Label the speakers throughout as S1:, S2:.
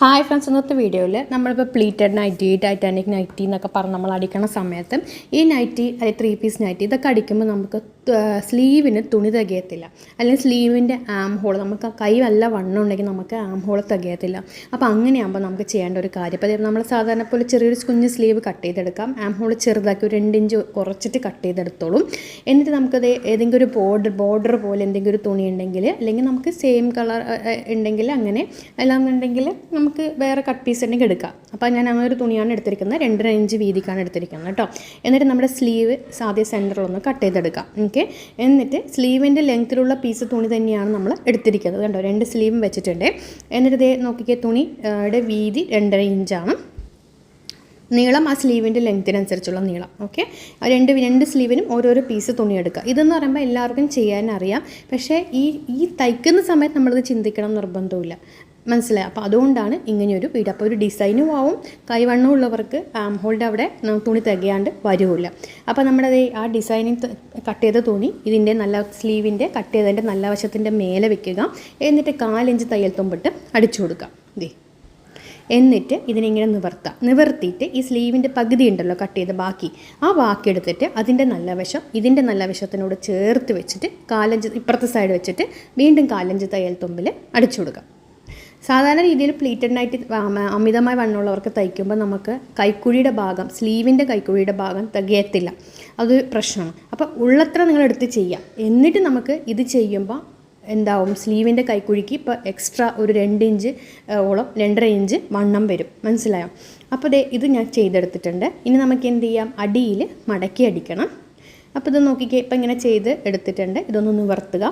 S1: Hi friends ഇന്നത്തെ വീഡിയോയിൽ നമ്മളിപ്പോൾ പ്ലീറ്റഡ് നൈറ്റി ടൈറ്റാനിക് നൈറ്റി എന്നൊക്കെ പറഞ്ഞ് നമ്മൾ അടിക്കണ സമയത്ത് ഈ നൈറ്റി അതായത് ത്രീ പീസ് നൈറ്റി ഇതൊക്കെ അടിക്കുമ്പോൾ നമുക്ക് സ്ലീവിന് തുണി തികയത്തില്ല. അല്ലെങ്കിൽ സ്ലീവിന്റെ ആം ഹോൾ നമുക്ക് കൈ വല്ല വണ്ണം ഉണ്ടെങ്കിൽ നമുക്ക് ആം ഹോൾ തികയത്തില്ല. അപ്പോൾ അങ്ങനെയാകുമ്പോൾ നമുക്ക് ചെയ്യേണ്ട ഒരു കാര്യം. അപ്പോൾ നമ്മൾ സാധാരണ പോലെ ചെറിയൊരു കുഞ്ഞ് സ്ലീവ് കട്ട് ചെയ്തെടുക്കാം. ആം ഹോൾ ചെറുതാക്കി ഒരു രണ്ട് ഇഞ്ച് കുറച്ചിട്ട് കട്ട് ചെയ്തെടുത്തോളും. എന്നിട്ട് നമുക്കത് ഏതെങ്കിലും ഒരു ബോർഡർ ബോർഡർ പോലെ എന്തെങ്കിലും ഒരു തുണി ഉണ്ടെങ്കിൽ അല്ലെങ്കിൽ നമുക്ക് സെയിം കളർ ഉണ്ടെങ്കിൽ അങ്ങനെ അല്ലാന്നുണ്ടെങ്കിൽ നമുക്ക് വേറെ കട്ട് പീസ് ഉണ്ടെങ്കിൽ എടുക്കാം. അപ്പോൾ ഞാൻ അങ്ങനെ ഒരു തുണിയാണ് എടുത്തിരിക്കുന്നത്. രണ്ടര ഇഞ്ച് വീതിക്കാണ് എടുത്തിരിക്കുന്നത് കേട്ടോ. എന്നിട്ട് നമ്മുടെ സ്ലീവ് സാധ്യ സെന്ററിലൊന്ന് കട്ട് ചെയ്തെടുക്കാം. ഓക്കെ എന്നിട്ട് സ്ലീവിന്റെ ലെങ്ത്തിലുള്ള പീസ് തുണി തന്നെയാണ് നമ്മൾ എടുത്തിരിക്കുന്നത് കണ്ടോ? രണ്ട് സ്ലീവും വെച്ചിട്ടുണ്ട്. എന്നിട്ട് ഇതേ നോക്കിക്കുക തുണിയുടെ വീതി രണ്ടര ഇഞ്ചാണ് നീളം ആ സ്ലീവിന്റെ ലെങ്ത്തിനനുസരിച്ചുള്ള നീളം. ഓക്കെ രണ്ട് രണ്ട് സ്ലീവിനും ഓരോരോ പീസ് തുണി എടുക്കുക. ഇതെന്ന് പറയുമ്പോൾ എല്ലാവർക്കും ചെയ്യാൻ അറിയാം. പക്ഷേ ഈ ഈ തയ്ക്കുന്ന സമയത്ത് നമ്മളിത് ചിന്തിക്കണം നിർബന്ധമില്ല മനസ്സിലായി. അപ്പോൾ അതുകൊണ്ടാണ് ഇങ്ങനെയൊരു വീട് അപ്പോൾ ഒരു ഡിസൈനും ആവും കൈവണ്ണം ഉള്ളവർക്ക് ആം ഹോൾഡ് അവിടെ തുണി തികയാണ്ട് വരുമില്ല അപ്പോൾ നമ്മുടെ ആ ഡിസൈനിങ് കട്ട് ചെയ്ത തുണി ഇതിന്റെ നല്ല സ്ലീവിന്റെ കട്ട് ചെയ്തതിന്റെ നല്ല വശത്തിന്റെ മേലെ വെക്കുക. എന്നിട്ട് കാലിഞ്ച് തയ്യൽ തുമ്പിട്ട് അടിച്ചു കൊടുക്കുക. ദേ. എന്നിട്ട് ഇതിനിങ്ങനെ നിവർത്താം. നിവർത്തിയിട്ട് ഈ സ്ലീവിന്റെ പകുതി ഉണ്ടല്ലോ കട്ട് ചെയ്ത ബാക്കി. ആ ബാക്കി എടുത്തിട്ട് അതിന്റെ നല്ല വശം ഇതിന്റെ നല്ല വശത്തിനോട് ചേർത്ത് വെച്ചിട്ട് കാലഞ്ച് ഇപ്പുറത്തെ സൈഡ് വെച്ചിട്ട് വീണ്ടും കാലഞ്ച് തയ്യൽ തുമ്പിൽ അടിച്ചു കൊടുക്കാം സാധാരണ രീതിയിൽ പ്ലീറ്റഡ് നൈറ്റ് അമിതമായി വണ്ണമുള്ളവർക്ക് തയ്ക്കുമ്പോൾ നമുക്ക് കൈക്കുഴിയുടെ ഭാഗം സ്ലീവിന്റെ കൈക്കുഴിയുടെ ഭാഗം തികയത്തില്ല. അത് പ്രശ്നമാണ്. അപ്പോൾ ഉള്ളത്ര നിങ്ങൾ എടുത്ത് ചെയ്യാം എന്നിട്ട് നമുക്ക് ഇത് ചെയ്യുമ്പോൾ എന്താവും? സ്ലീവിന്റെ കൈക്കുഴിക്ക് ഇപ്പോൾ എക്സ്ട്രാ ഒരു രണ്ട് ഇഞ്ച് ഓളം രണ്ടര ഇഞ്ച് വണ്ണം വരും. മനസ്സിലായോ? അപ്പോൾ ദേ ഇത് ഞാൻ ചെയ്തെടുത്തിട്ടുണ്ട്. ഇനി നമുക്ക് എന്ത് ചെയ്യാം? അടിയിൽ മടക്കി അടിക്കണം. അപ്പോൾ ഇത് നോക്കിക്കേ ഇപ്പം ഇങ്ങനെ ചെയ്ത് എടുത്തിട്ടുണ്ട്. ഇതൊന്ന് നിവർത്തുക.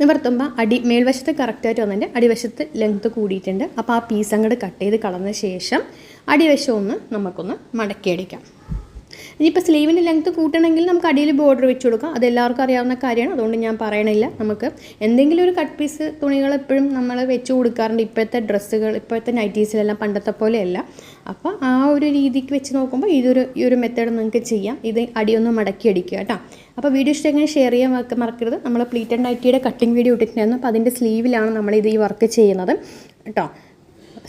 S1: നിവർത്തുമ്പോൾ അടി മേൽവശത്ത് കറക്റ്റായിട്ട് വന്നിട്ട് അടിവശത്ത് ലെങ്ത്ത് കൂടിയിട്ടുണ്ട്. അപ്പോൾ ആ പീസ് അങ്ങോട്ട് കട്ട് ചെയ്ത് കളഞ്ഞ ശേഷം അടിവശം ഒന്ന് നമുക്കൊന്ന് മടക്കിയടിക്കാം. ഇനിയിപ്പോൾ സ്ലീവിന്റെ ലെങ്ത്ത് കൂട്ടണമെങ്കിൽ നമുക്ക് അടിയിൽ ബോർഡർ വെച്ച് കൊടുക്കാം. അത് എല്ലാവർക്കും അറിയാവുന്ന കാര്യമാണ്. അതുകൊണ്ട് ഞാൻ പറയണില്ല നമുക്ക്. എന്തെങ്കിലും ഒരു കട്ട് പീസ് തുണികൾ എപ്പോഴും നമ്മൾ വെച്ച് കൊടുക്കാറുണ്ട്. ഇപ്പോഴത്തെ ഡ്രസ്സുകൾ ഇപ്പോഴത്തെ നൈറ്റീസിലെല്ലാം പണ്ടത്തെ പോലെയല്ല. അപ്പോൾ ആ ഒരു രീതിക്ക് വെച്ച് നോക്കുമ്പോൾ ഇതൊരു ഈ ഒരു മെത്തേഡ് നിങ്ങൾക്ക് ചെയ്യാം. ഇത് അടിയൊന്ന് മടക്കി അടിക്കുക കേട്ടോ. അപ്പോൾ വീഡിയോ ഇഷ്ടമെങ്കിൽ ഷെയർ ചെയ്യാൻ മറക്കരുത്. നമ്മൾ പ്ലീറ്റഡ് നൈറ്റിയുടെ കട്ടിങ് വീഡിയോ ഇട്ടിട്ടുണ്ടായിരുന്നു. അപ്പോൾ അതിന്റെ സ്ലീവിലാണ് നമ്മൾ ഇത് ഈ വർക്ക് ചെയ്യുന്നത് കേട്ടോ.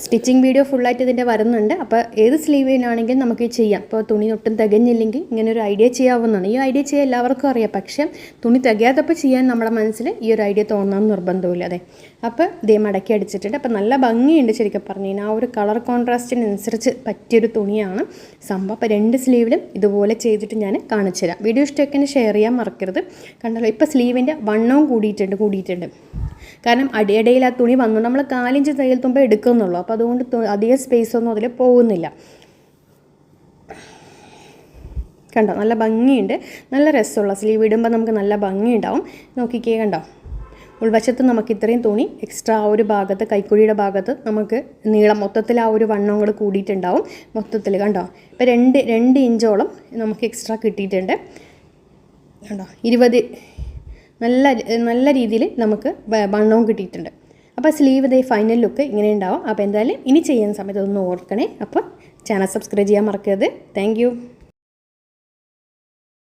S1: സ്റ്റിച്ചിങ് വീഡിയോ ഫുള്ളായിട്ട് ഇതിന്റെ വരുന്നുണ്ട്. അപ്പോൾ ഏത് സ്ലീവിനാണെങ്കിലും നമുക്ക് ചെയ്യാം. ഇപ്പോൾ തുണി ഒട്ടും തികഞ്ഞില്ലെങ്കിൽ ഇങ്ങനെ ഒരു ഐഡിയ ചെയ്യാവുന്നതാണ്. ഈ ഐഡിയ ചെയ്യാൻ എല്ലാവർക്കും അറിയാം. പക്ഷേ തുണി തികയാത്തപ്പോൾ ചെയ്യാൻ നമ്മുടെ മനസ്സിൽ ഈ ഒരു ഐഡിയ തോന്നാൻ നിർബന്ധമില്ല. അതെ. അപ്പോൾ ഇതേ മടക്കി അടിച്ചിട്ടുണ്ട്. അപ്പോൾ നല്ല ഭംഗിയുണ്ട് ശരിക്കും പറഞ്ഞു കഴിഞ്ഞാൽ. ആ ഒരു കളർ കോൺട്രാസ്റ്റിനനുസരിച്ച് പറ്റിയൊരു തുണിയാണ്. സംഭവം. അപ്പോൾ രണ്ട് സ്ലീവിലും ഇതുപോലെ ചെയ്തിട്ട് ഞാൻ കാണിച്ചു തരാം വീഡിയോ ഇഷ്ടമൊക്കെ ഷെയർ ചെയ്യാൻ മറക്കരുത്. കണ്ടല്ലോ ഇപ്പോൾ സ്ലീവിന്റെ വണ്ണവും കൂടിയിട്ടുണ്ട് കൂടിയിട്ടുണ്ട്. കാരണം അടിയടയിൽ ആ തുണി വന്നു. നമ്മൾ കാലിഞ്ച് തയ്യൽ തുമ്പ എടുക്കുന്നുള്ളൂ. അപ്പോൾ അതുകൊണ്ട് അധികം സ്പേസ് ഒന്നും അതിൽ പോകുന്നില്ല. കണ്ടോ? നല്ല ഭംഗിയുണ്ട്. നല്ല രസമുള്ള സ്ലീവ് ഇടുമ്പോൾ നമുക്ക് നല്ല ഭംഗി ഉണ്ടാവും നോക്കിക്കേ കണ്ടോ? ഉൾവശത്ത് നമുക്ക് ഇത്രയും തുണി എക്സ്ട്രാ ആ ഒരു ഭാഗത്ത് കൈക്കുഴിയുടെ ഭാഗത്ത് നമുക്ക് നീളം മൊത്തത്തിൽ ആ ഒരു വണ്ണം കൂടെ കൂടിയിട്ടുണ്ടാവും. മൊത്തത്തിൽ കണ്ടോ? ഇപ്പോൾ രണ്ട് രണ്ട് ഇഞ്ചോളം നമുക്ക് എക്സ്ട്രാ കിട്ടിയിട്ടുണ്ട്. കണ്ടോ? ഇരുപത് നല്ല നല്ല രീതിയിൽ നമുക്ക് വണ്ണവും കിട്ടിയിട്ടുണ്ട്. അപ്പോൾ സ്ലീവ് ഇതേ ഫൈനൽ ലുക്ക് ഇങ്ങനെ ഉണ്ടാവും. അപ്പോൾ എന്തായാലും ഇനി ചെയ്യുന്ന സമയത്ത് ഒന്ന് ഓർക്കണേ. അപ്പോൾ ചാനൽ സബ്സ്ക്രൈബ് ചെയ്യാൻ മറക്കരുത്. താങ്ക്